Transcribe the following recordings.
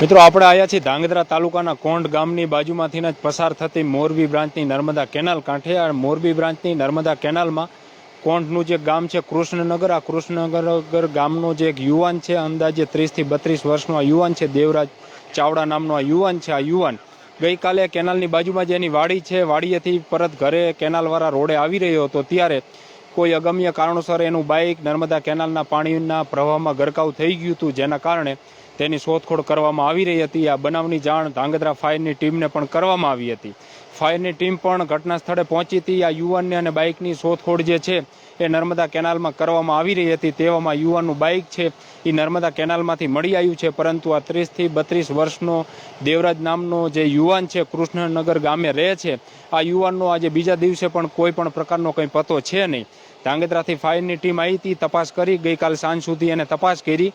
મિત્રો, આપણે આવ્યા છીએ ધાંગધ્રા તાલુકાના કોંડ ગામની બાજુમાંથીને જ પસાર થતી મોરબી બ્રાન્ચની નર્મદા કેનાલ કાંઠે. આ મોરબી બ્રાન્ચની નર્મદા કેનાલમાં કોંઢનું જે ગામ છે કૃષ્ણનગર, આ કૃષ્ણનગર ગામનો જે એક યુવાન છે, અંદાજે ત્રીસથી બત્રીસ વર્ષનો આ યુવાન છે, દેવરાજ ચાવડા નામનો આ યુવાન છે. આ યુવાન ગઈકાલે કેનાલની બાજુમાં જે એની વાડી છે. વાડીએથી પરત ઘરે કેનાલવાળા રોડે આવી રહ્યો હતો. ત્યારે કોઈ અગમ્ય કારણોસર એનું બાઇક નર્મદા કેનાલના પાણીના પ્રવાહમાં ગરકાવ થઈ ગયું હતું, જેના કારણે તેની શોધખોળ કરવામાં આવી રહી હતી. આ બનાવની જાણ ધાંગધ્રા ફાયરની ટીમને પણ કરવામાં આવી હતી. ફાયરની ટીમ પણ ઘટના સ્થળે પહોંચી હતી. આ યુવાનને અને બાઇકની શોધખોળ જે છે એ નર્મદા કેનાલમાં કરવામાં આવી રહી હતી તેવામાં યુવાનનું બાઇક છે એ નર્મદા કેનાલમાંથી મળી આવ્યું છે. પરંતુ આ ત્રીસથી બત્રીસ વર્ષનો દેવરાજ નામનો જે યુવાન છે કૃષ્ણનગર ગામે રહે છે. આ યુવાનનો આજે બીજા દિવસે પણ કોઈ પણ પ્રકારનો કંઈ પતો છે નહીં. ધાંગધ્રાથી ફાયરની ટીમ આવી હતી, તપાસ કરી, ગઈકાલ સાંજ સુધી એને તપાસ કરી.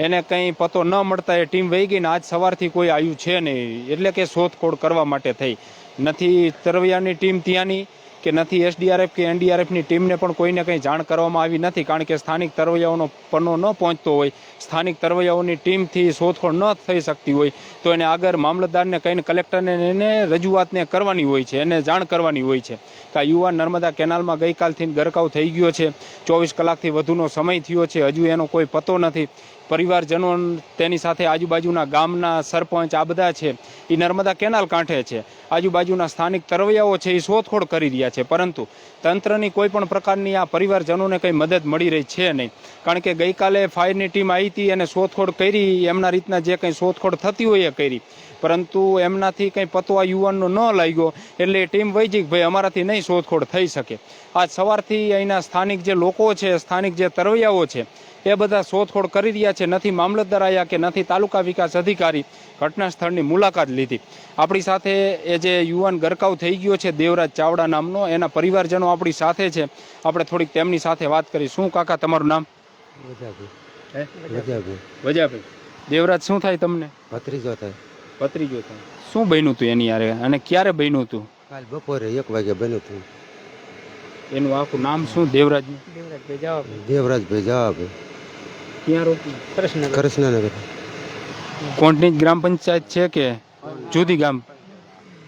એને કંઈ પતો ન મળતા એ ટીમ વહી ગઈ ને આજ સવારથી કોઈ આવ્યું છે નહીં. એટલે કે શોધખોળ કરવા માટે થઈ. નથી તરવૈયાની ટીમ ત્યાંની કે નથી એસડીઆરએફ કે એનડીઆરએફની ટીમને પણ કોઈને કંઈ જાણ કરવામાં આવી નથી, કારણ કે સ્થાનિક તરવૈયાઓનો પન્નો ન પહોંચતો હોય, સ્થાનિક તરવૈયાઓની ટીમથી શોધખોળ ન થઈ શકતી હોય, તો એને આગળ મામલતદારને કહીને કલેક્ટરને એને રજૂઆતને કરવાની હોય છે, એને જાણ કરવાની હોય છે. કે આ યુવાન નર્મદા કેનાલમાં ગઈકાલથી ગરકાવ થઈ ગયો છે, ચોવીસ કલાકથી વધુનો સમય થયો છે, હજુ એનો કોઈ પતો નથી. પરિવારજનો તેની સાથે આજુબાજુના ગામના સરપંચ આ બધા છે. એ નર્મદા કેનાલ કાંઠે છે. આજુબાજુના સ્થાનિક તરવૈયાઓ છે એ શોધખોળ કરી રહ્યા છે. પરંતુ તંત્રની કોઈ પણ પ્રકારની આ પરિવારજનોને કંઈ મદદ મળી રહી છે નહીં. કારણ કે ગઈકાલે ફાયરની ટીમ આવી હતી અને શોધખોળ કરી, એમના રીતના જે કંઈ શોધખોળ થતી હોય એ કરી. પરંતુ એમનાથી કંઈ પતો આ યુવાનનો ન લાગ્યો એટલે ટીમ વૈજિક ભાઈ અમારાથી નહીં શોધખોળ થઈ શકે. આજ સવારથી અહીંના સ્થાનિક જે લોકો છે, સ્થાનિક જે તરવૈયાઓ છે એ બધા શોધખોળ કરી રહ્યા છે. નથી મામલતદાર આવ્યા કે નથી તાલુકા વિકાસ અધિકારી. ઘટના સ્થળની મુલાકાત લીધી. આપણી સાથે એ જે યુવાન ગરકાવ થઈ ગયો છે દેવરાજ ચાવડા નામનો એના પરિવારજનો આપણી સાથે છે. આપણે થોડીક તેમની સાથે વાત કરી. શું કાકા તમારું નામ? વજાભાઈ. દેવરાજ શું થાય તમને? ભત્રીજો થાય. ભત્રીજો થાય. શું બન્યું હતું એની યારે? અને ક્યારે બન્યું હતું કાલ બપોરે એક વાગે બન્યું હતું એનું આખું નામ શું? દેવરાજ દેવરાજનું દેવરાજભાઈ જવાબ. ક્યાં રોકી કૃષ્ણનગર. કોંટની ગ્રામ પંચાયત છે કે જુદી ગામ?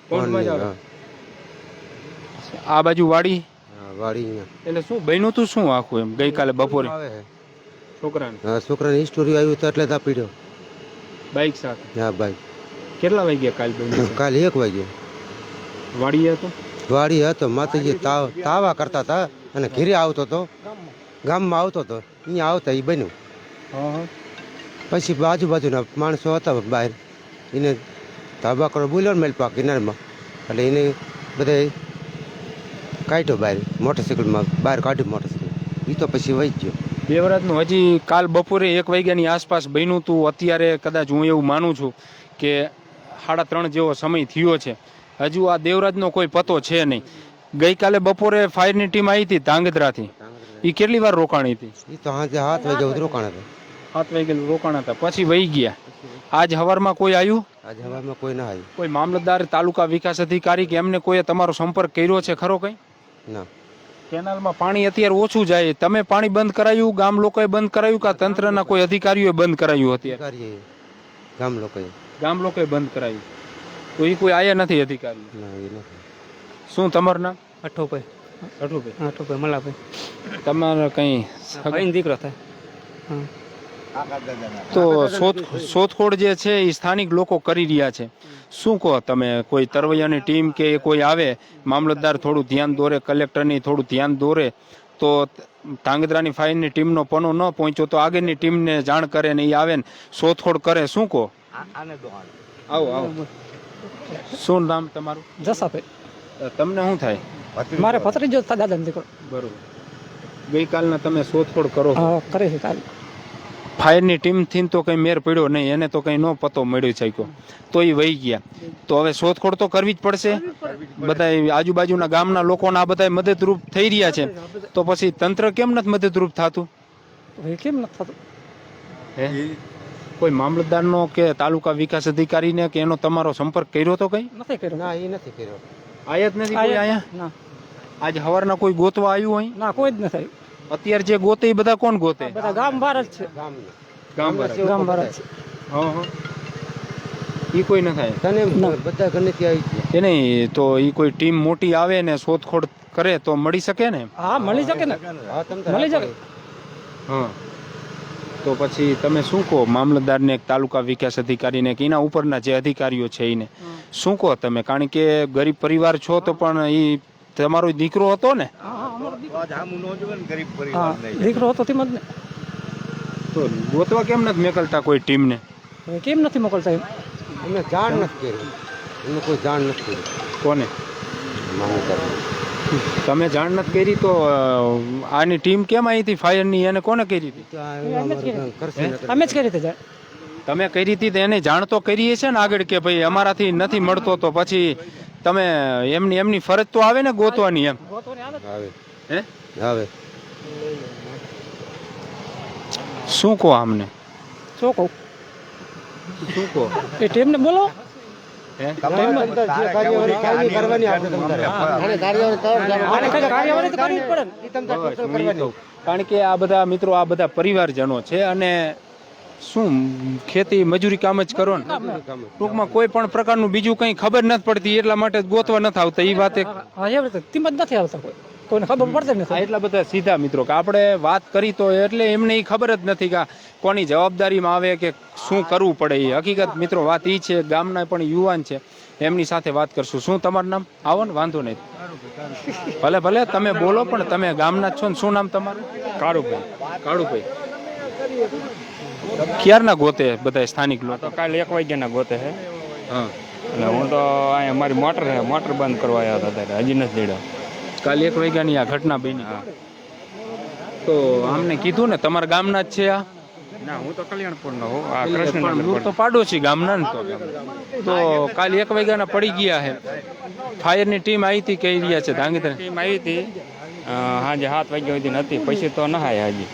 કોંટમાં જ આવે? હા, આ બાજુ વાડી? હા, વાડી અહીંયા. એટલે શું બન્યું તું શું આખું એમ ગઈકાલે બપોરે? આવે છે. છોકરાને. હા, છોકરાની હિસ્ટોરી આવ્યું તો એટલે તાપીડ્યો બાઇક સાથે. હા ભાઈ કેટલા વાગ્યા કાલ બન્યું કાલે એક વાગે. વાડી હતો? વાડી હતો માતાજી તાવ તાવા કરતા હતા અને ઘેરે આવતો હતો ગામમાં આવતો હતો અહીંયા આવતા એ બન્યું. પછી આજુબાજુના માણસો હતા બહાર. એને ધાબા કરો બોલ્યો ને મેલપા કિનારમાં. એટલે એને બધા કાઢ્યો બહાર મોટરસાઇકલમાં બહાર કાઢ્યું મોટરસાઇકલ એ તો પછી વહી ગયો. દેવરાજનું હજી કાલ બપોરે એક વાગ્યાની આસપાસ બન્યું હતું અત્યારે કદાચ હું એવું માનું છું કે સાડા ત્રણ જેવો સમય થયો છે. હજુ આ દેવરાજનો કોઈ પતો છે નહીં. ગઈકાલે બપોરે ફાયરની ટીમ આવી હતી ધાંગધ્રાથી. એ કેટલી વાર રોકાણી હતી? એ તો સાંજે હાથ વાગે સુધી રોકાણ હતા. સાત વાગે રોકાણ હતા. પછી વહી ગયા. આજ હવારમાં કોઈ આવ્યું આજ હવારમાં કોઈ ના આવ્યું કોઈ મામલતદાર તાલુકા વિકાસ અધિકારી કે એમને કોઈએ તમારો સંપર્ક કર્યો છે ખરો કઈ? ના. કેનાલમાં પાણી અત્યારે ઓછું જાય. તમે પાણી બંધ કરાયું ગામ લોકોએ બંધ કરાયું કે તંત્રના કોઈ અધિકારીઓએ બંધ કરાયું અત્યારે? ગામ લોકોએ. ગામ લોકોએ બંધ કરાયું. તો એ કોઈ આયા નથી અધિકારી શું તમારું નામ? અઠોભાઈ. મલાભાઈ. તમારે કઈ ભાઈ દીકરો થાય. તો શોધ શોધખોળ જે છે એ સ્થાનિક લોકો કરી રહ્યા છે. શું કહો તમે કોઈ તરવૈયાની ટીમ કે એ કોઈ આવે મામલતદાર થોડું ધ્યાન દોરે કલેક્ટરની થોડું ધ્યાન દોરે તો ધાંગધ્રાની ફાઇનની ટીમનો પનો ન પહોંચ્યો તો આગળની ટીમને જાણ કરે ને એ આવે ને શોધખોળ કરે. શું કહો? આવો આવો. શું નામ તમારું? જસાભાઈ. તમને શું થાય? મારે ભત્રીજો જ દાદા દાદાનો દીકરો. બરોબર. ગઈકાલના તમે શોધખોળ કરો હા કરે છે કાલ. ફાયરની ટીમથી તો કંઈ મેર પડ્યો નહીં એને તો કંઈ ન પતો મળ્યો શક્યો. તો એ વહી ગયા. તો હવે શોધખોળ તો કરવી જ પડશે. બધા આજુબાજુના ગામના લોકોના આ બધા મદદરૂપ થઈ રહ્યા છે. તો પછી તંત્ર કેમ નથી મદદરૂપ થતું? કેમ નથી થતું? હે? કોઈ મામલતદારનો કે તાલુકા વિકાસ અધિકારીને કે એનો તમારો સંપર્ક કર્યો તો કઈ? નથી કર્યો. ના એ નથી કર્યો. આયા જ નથી કોઈ આયા? ના. આજ હવારના કોઈ ગોતવા આવ્યું હોય ના કોઈ જ નથી અત્યારે જે ગોતે એ બધા કોણ ગોતે? બધા ગામ બહાર જ છે. ગામ વાળા. ગામ બહાર જ છે. હા, હા. એ કોઈ ન થાય. તને બધા ઘરેથી આવી છે એ નહીં તો એ કોઈ ટીમ મોટી આવે ને શોધખોળ કરે તો મળી શકે ને? હા મળી શકે ને. હા તમને મળી શકે. હા. તો પછી તમે શું કહો? મામલતદારને એક તાલુકા વિકાસ અધિકારીને કે એના ઉપરના જે અધિકારીઓ છે એને શું કહો તમે? કારણ કે ગરીબ પરિવાર છો તો પણ એ તમારો દીકરો હતો ને? દીકરો. હતો તેમ જ ને. તો ગોતવા કેમ નથી મોકલતા કોઈ ટીમને? કેમ નથી મોકલતા એમ? અમે જાણ નથી કરી. એમને કોઈ જાણ નથી કરી. કોને? તમે જાણ નથી કરી તો આની ટીમ કેમ આવી હતી ફાયરની? એને કોને કરી હતી? અમે જ કરી. હતી જાય તમે કરી હતી તો એને જાણ તો કરીએ છે ને આગળ કે ભાઈ અમારાથી નથી મળતો તો પછી તમે એમની એમની ફરજ તો આવે ને ગોતવાની એમ. આવે. હે? આવે. શું કહો આમને? શું કહો? શું કહો? એ ટીમને બોલો. કારણ કે આ બધા મિત્રો આ બધા પરિવારજનો છે અને શું ખેતી મજૂરી કામ જ કરો ને? ટૂંકમાં કોઈ પણ પ્રકારનું બીજું કંઈ ખબર નથી પડતી એટલા માટે જ ગોતવા નથી આવતા એ વાત. જ નથી આવતા કોઈ. કોઈને ખબર પડતી આ નથી. એટલા બધા સીધા મિત્રો કે આપણે વાત કરી તો એટલે એમને એ ખબર જ નથી કે કોની જવાબદારીમાં આવે કે શું કરવું પડે એ હકીકત મિત્રો વાત એ છે ગામના પણ યુવાન છે એમની સાથે વાત કરશું. શું તમારું નામ? આવો ને વાંધો નહીં. ભલે ભલે તમે બોલો પણ તમે ગામના જ છો ને શું નામ તમારું? કાળુભાઈ. કાળુભાઈ. ક્યારના ગોતે બધા સ્થાનિક લોકો? કાલે એક વાગ્યાના ગોતે છે હા. એટલે હું તો અહીંયા મારી મોટર છે મોટર બંધ કરવા આવ્યા હતા ત્યારે હજી નથી દેડ્યો. કાલે એક વાગ્યાની આ ઘટના બની. હા. તો આમને કીધું ને તમારા ગામના જ છે આ? ના હું તો કલ્યાણપુરનો હું આ કૃષ્ણનગર હું તો પાડોશી ગામના ને તો તો કાલે એક વાગ્યાના પડી ગયા છે ફાયરની ટીમ આવી હતી કઈ રહ્યા છે ધાંગધ્રા? ટીમ આવી હતી. સાંજે સાત વાગ્યા સુધી નથી પછી તો નહાય હજી.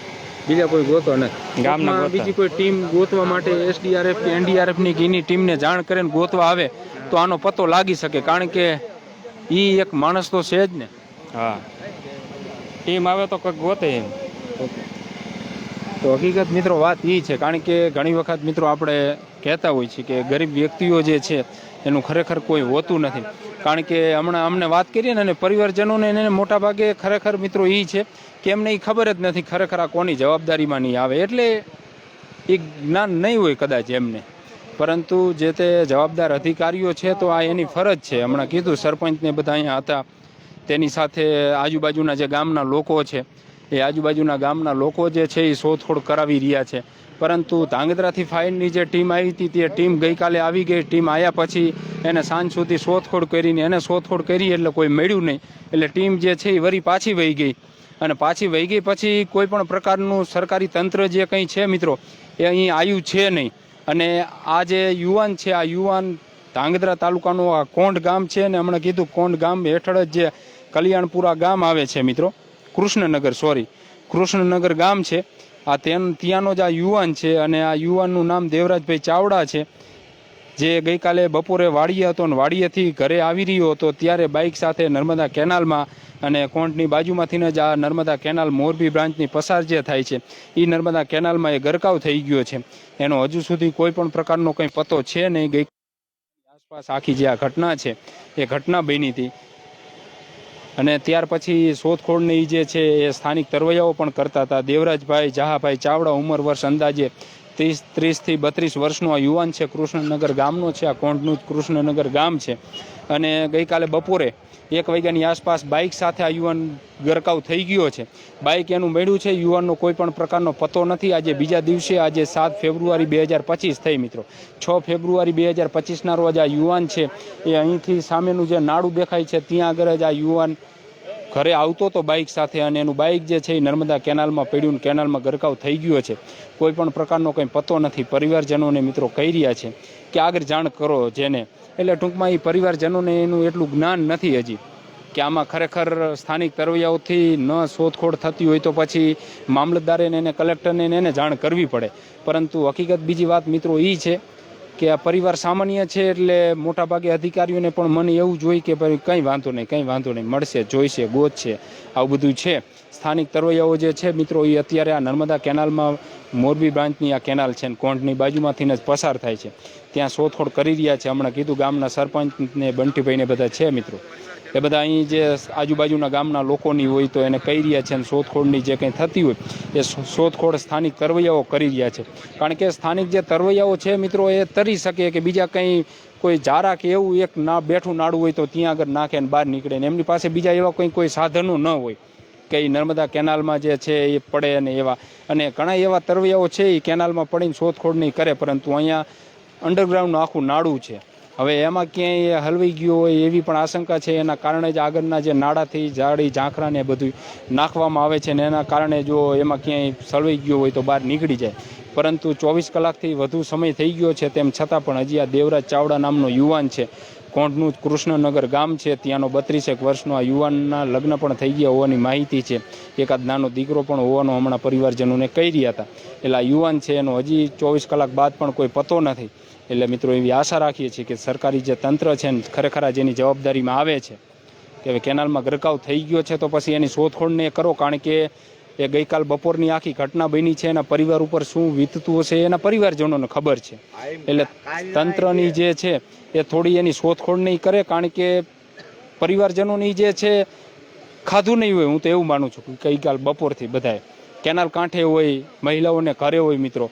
બીજા કોઈ ગોતો નથી. ગામના બીજી કોઈ ટીમ ગોતવા માટે એસડીઆરએફ કે એનડીઆરએફની એની ટીમને જાણ કરે ને ગોતવા આવે તો આનો પતો લાગી શકે. કારણ કે એ એક માણસ તો છે જ ને. હા. ટીમ આવે તો કંઈક ગોતે એમ. તો હકીકત મિત્રો વાત એ છે. કારણ કે ઘણી વખત મિત્રો આપણે કહેતા હોય છે કે ગરીબ વ્યક્તિઓ જે છે એનું ખરેખર કોઈ હોતું નથી. કારણ કે હમણાં અમને વાત કરીએ ને અને પરિવારજનોને એને મોટા ભાગે ખરેખર મિત્રો એ છે કે એમને એ ખબર જ નથી ખરેખર આ કોની જવાબદારીમાં નહીં આવે. એટલે એ જ્ઞાન નહીં હોય કદાચ એમને. પરંતુ જે તે જવાબદાર અધિકારીઓ છે તો આ એની ફરજ છે. હમણાં કીધું સરપંચને બધા અહીંયા હતા. તેની સાથે આજુબાજુના જે ગામના લોકો છે, એ આજુબાજુના ગામના લોકો જે છે એ શોધખોળ કરાવી રહ્યા છે. પરંતુ ધાંગધ્રાથી ફાયરની જે ટીમ આવી હતી, તે ટીમ ગઈકાલે આવી ગઈ. ટીમ આવ્યા પછી એને સાંજ સુધી શોધખોળ કરીને, એને શોધખોળ કરી એટલે કોઈ મળ્યું નહીં. એટલે ટીમ જે છે એ વરી પાછી વહી ગઈ. અને પાછી વહી ગઈ પછી કોઈ પણ પ્રકારનું સરકારી તંત્ર જે કંઈ છે મિત્રો, એ અહીં આવ્યું છે નહીં. અને આ જે યુવાન છે, આ યુવાન ધાંગધ્રા તાલુકાનું આ કોંઢ ગામ છે ને હમણાં કીધું કોંઢ ગામ હેઠળ જ જે કલ્યાણપુરા ગામ આવે છે મિત્રો. કૃષ્ણનગર સોરી કૃષ્ણનગર ગામ છે. આ તેન ત્યાંનો જ આ યુવાન છે અને આ યુવાનનું નામ દેવરાજભાઈ ચાવડા છે. જે ગઈકાલે બપોરે વાડીએ હતો અને વાડીએથી ઘરે આવી રહ્યો હતો ત્યારે બાઇક સાથે નર્મદા કેનાલમાં અને કોંટની બાજુમાંથી જ આ નર્મદા કેનાલ મોરબી બ્રાન્ચની પસાર જે થાય છે એ નર્મદા કેનાલમાં એ ગરકાવ થઈ ગયો છે. એનો હજુ સુધી કોઈ પણ પ્રકારનો કંઈ પતો છે નહીં. ગઈ આસપાસ આખી જે આ ઘટના છે, એ ઘટના બની હતી. અને ત્યાર પછી શોધખોળની જે છે એ સ્થાનિક તરવૈયાઓ પણ કરતા હતા. દેવરાજભાઈ, જહાભાઈ ચાવડા ઉંમર વર્ષ અંદાજે ત્રીસ, ત્રીસથી બત્રીસ વર્ષનો આ યુવાન છે. કૃષ્ણનગર ગામનો છે. આ કોંઢનું જ કૃષ્ણનગર ગામ છે. અને ગઈકાલે બપોરે એક વાગ્યાની આસપાસ બાઇક સાથે આ યુવાન ગરકાવ થઈ ગયો છે. બાઇક એનું મળ્યું છે. યુવાનનો કોઈ પણ પ્રકારનો પતો નથી. આજે બીજા દિવસે, આજે સાત ફેબ્રુઆરી બે હજાર પચીસ થઈ મિત્રો. છ ફેબ્રુઆરી બે હજાર પચીસના રોજ આ યુવાન છે. એ અહીંથી સામેનું જે નાડું દેખાય છે, ત્યાં આગળ જ આ યુવાન ઘરે આવતો તો બાઇક સાથે અને એનું બાઇક જે છે એ નર્મદા કેનાલમાં પડ્યું ને કેનાલમાં ગરકાવ થઈ ગયો છે. કોઈ પણ પ્રકારનો કંઈ પતો નથી. પરિવારજનોને મિત્રો કહી રહ્યા છે કે આગળ જાણ કરો જેને. એટલે ટૂંકમાં એ પરિવારજનોને એનું એટલું જ્ઞાન નથી હજી કે આમાં ખરેખર સ્થાનિક તરવૈયાઓથી ન શોધખોળ થતી હોય તો પછી મામલતદારે એને કલેક્ટરને એને જાણ કરવી પડે. પરંતુ હકીકત બીજી વાત મિત્રો એ છે કે આ પરિવાર સામાન્ય છે એટલે મોટાભાગે અધિકારીઓને પણ મને એવું જોઈ કે ભાઈ કંઈ વાંધો નહીં, કંઈ વાંધો નહીં, મળશે, જોઈશે ગોતશે આવું બધું છે. સ્થાનિક તરવૈયાઓ જે છે મિત્રો, એ અત્યારે આ નર્મદા કેનાલમાં, મોરબી બ્રાન્ચની આ કેનાલ છે ને બાજુમાંથીને બાજુમાંથી જ પસાર થાય છે. ત્યાં શોધખોળ કરી રહ્યા છે. હમણાં કીધું ગામના સરપંચ ને બંટીભાઈને બધા છે મિત્રો. એ બધા અહીં જે આજુબાજુના ગામના લોકોની હોય તો એને કહી રહ્યા છે અને શોધખોળની જે કંઈ થતી હોય, એ શોધખોળ સ્થાનિક તરવૈયાઓ કરી રહ્યા છે. કારણ કે સ્થાનિક જે તરવૈયાઓ છે મિત્રો, એ તરી શકે કે બીજા કંઈ, કોઈ જારા કે એવું એક ના બેઠું નાડું હોય તો ત્યાં આગળ નાખે ને બહાર નીકળે ને એમની પાસે બીજા એવા કંઈ, કોઈ સાધનો ન હોય. કે નર્મદા કેનાલમાં જે છે એ પડે અને એવા, અને ઘણા એવા તરવૈયાઓ છે એ કેનાલમાં પડીને શોધખોળ નહીં કરે, પરંતુ અહીંયા અંડરગ્રાઉન્ડનું આખું નાડું છે. હવે એમાં ક્યાંય હલવાઈ ગયું હોય એવી પણ આશંકા છે. એના કારણે જ આગળના જે નાડાથી જાડી ઝાંખરા ને બધું નાખવામાં આવે છે ને એના કારણે જો એમાં ક્યાંય સળવાઈ ગયું હોય તો બહાર નીકળી જાય. પરંતુ ચોવીસ કલાકથી વધુ સમય થઈ ગયો છે તેમ છતાં પણ હજી આ દેવરાજ ચાવડા નામનો યુવાન છે. કોંઢનું કૃષ્ણનગર ગામ છે. ત્યાંનો બત્રીસેક વર્ષનો આ યુવાનના લગ્ન પણ થઈ ગયા હોવાની માહિતી છે. એકાદ નાનો દીકરો પણ હોવાનો હમણાં પરિવારજનોને કહી રહ્યા હતા. એટલે આ યુવાન છે, એનો હજી ચોવીસ કલાક બાદ પણ કોઈ પતો નથી. એટલે મિત્રો, એવી આશા રાખીએ છીએ કે સરકારી જે તંત્ર છે ને ખરેખર જેની જવાબદારીમાં આવે છે, કે હવે કેનાલમાં ગરકાવ થઈ ગયો છે, તો પછી એની શોધખોળને કરો. કારણ કે એ ગઈકાલ બપોરની આખી ઘટના બની છે એના પરિવાર ઉપર શું વીતતું હશે એના પરિવારજનોને ખબર છે. એટલે તંત્રની જે છે, એ થોડી એની શોધખોળ નહીં કરે, કારણ કે પરિવારજનોની જે છે, ખાધું નહીં હોય. હું તો એવું માનું છું કે ગઈકાલ બપોરથી બધાએ, કેનાલ કાંઠે હોય, મહિલાઓને ઘરે હોય મિત્રો,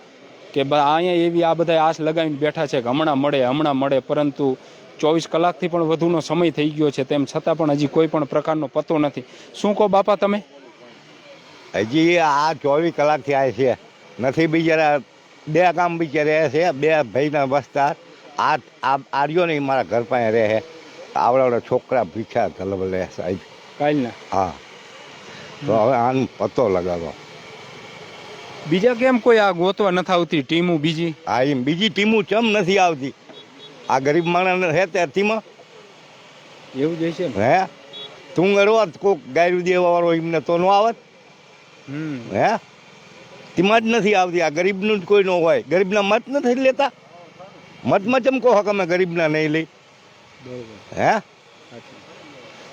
કે અહીંયા એવી આ બધા આશ લગાવીને બેઠા છે કે હમણાં મળે હમણાં મળે, પરંતુ ચોવીસ કલાકથી પણ વધુનો સમય થઈ ગયો છે, તેમ છતાં પણ હજી કોઈ પણ પ્રકારનો પતો નથી. શું કહો બાપા તમે? હજી આ ચોવીસ કલાકથી આવે છે. નથી બિચારા બે કામ રહે છે બે ભાઈના વસતા આ આ આર્યો નહીં મારા ઘર પાસે રહે છે. આવડા છોકરા ભીખા તલબ લે સાહેબ કાલના? હા. તો હવે આનો પતો લગાવો બીજા કેમ કોઈ આ ગોતવા નથી આવતી ટીમો બીજી? હા એમ બીજી ટીમો ચમ નથી આવતી? આ ગરીબ માણસ હે તે ટીમાં? એવું જ છે હે? તું ગરવા કોક ગાયરું દેવા વાળો એમને તો નો આવત? હે? તેમાં જ નથી આવતી. આ ગરીબનું જ કોઈ ન હોય. ગરીબના મત નથી લેતા? મતમાં ચમ કહો કે અમે ગરીબના નહીં લઈ? હે?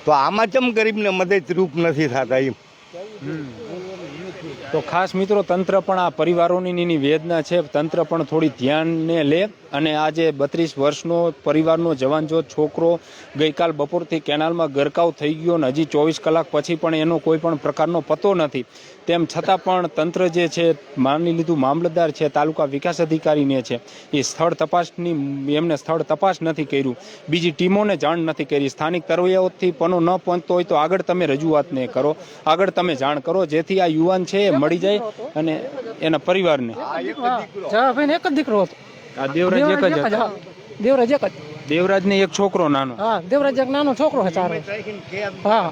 તો આમાં ચમ ગરીબને મદદરૂપ નથી થતા એમ? તો ખાસ મિત્રો તંત્ર પણ આ પરિવારોની એની વેદના છે. તંત્ર પણ થોડી ધ્યાનને લે અને આ જે બત્રીસ વર્ષનો પરિવારનો જવાન જો છોકરો ગઈકાલ બપોરથી કેનાલમાં ગરકાવ થઈ ગયો ને હજી ચોવીસ કલાક પછી પણ એનો કોઈ પણ પ્રકારનો પતો નથી. તેમ છતાં પણ તંત્ર જે છે માની લીધું મામલતદાર છે તાલુકા વિકાસ અધિકારીને છે એ સ્થળ તપાસની એમને સ્થળ તપાસ નથી કર્યું બીજી ટીમોને જાણ નથી કરી. સ્થાનિક તરવૈયાઓથી પનો ન પહોંચતો હોય તો આગળ તમે રજૂઆતને કરો. આગળ તમે જાણ કરો. જેથી આ યુવાન છે એ મળી જાય અને એના પરિવારને. એક જ દીકરો હતો. આ દેવરાજ એક જ દેવરાજ એક જ દેવરાજ એક દેવરાજને એક છોકરો નાનો? હા દેવરાજ એક નાનો છોકરો છે હા.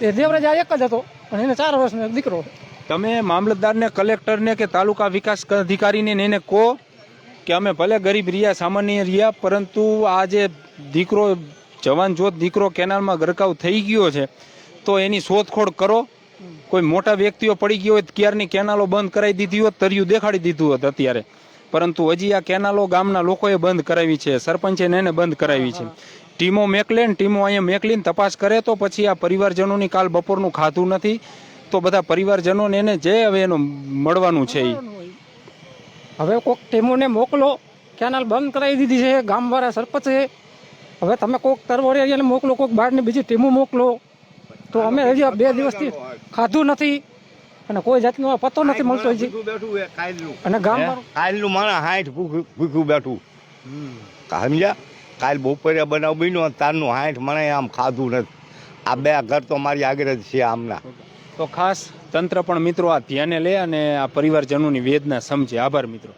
તે દેવરાજ આ એક જ હતો. અને એને ચાર વર્ષનો દીકરો. તમે મામલતદારને, કલેક્ટરને કે તાલુકા વિકાસ અધિકારીને એને કહો કે અમે ભલે ગરીબ રહ્યા, સામાન્ય રહ્યા, પરંતુ આ જે દીકરો, જવાન જોત દીકરો કેનાલમાં ગરકાવ થઈ ગયો છે, તો એની શોધખોળ કરો. કોઈ મોટા વ્યક્તિઓ પડી ગયો હોય, ક્યારની કેનાલો બંધ કરાવી દીધી હોત, તર્યું દેખાડી દીધું હોત અત્યારે. પરંતુ હજી આ કેનાલો ગામના લોકોએ બંધ કરાવી છે, સરપંચે એને બંધ કરાવી છે. ટીમો મેકલે ટીમો અહીંયા મેકલીને તપાસ કરે તો પછી આ પરિવારજનોની કાલ બપોરનું ખાધું નથી. તો બધા પરિવારજનોને એને જે હવે એનું મળવાનું છે એ હવે કોઈક ટીમોને મોકલો. કેનાલ બંધ કરાવી દીધી છે ગામવાળા સરપંચ છે. હવે તમે કોઈક તરવરિયાને મોકલો કોઈક બહારની બીજી ટીમો મોકલો. તો અમે હજી આ બે દિવસથી ખાધું નથી અને કોઈ જાતનો આ પતો નથી મળતો હજી. અને ગામ કાલનું માણસ હાઠ ભૂખ્યું બેઠું. સમજ્યા? કાલ બપોરે બનાવ બન્યો તારનું હાઠ મને આમ ખાધું નથી. આ બે ઘર તો મારી આગળ જ છે આમના. તો ખાસ તંત્ર પણ મિત્રો આ ધ્યાને લે અને આ પરિવારજનોની વેદના સમજે. આભાર મિત્રો.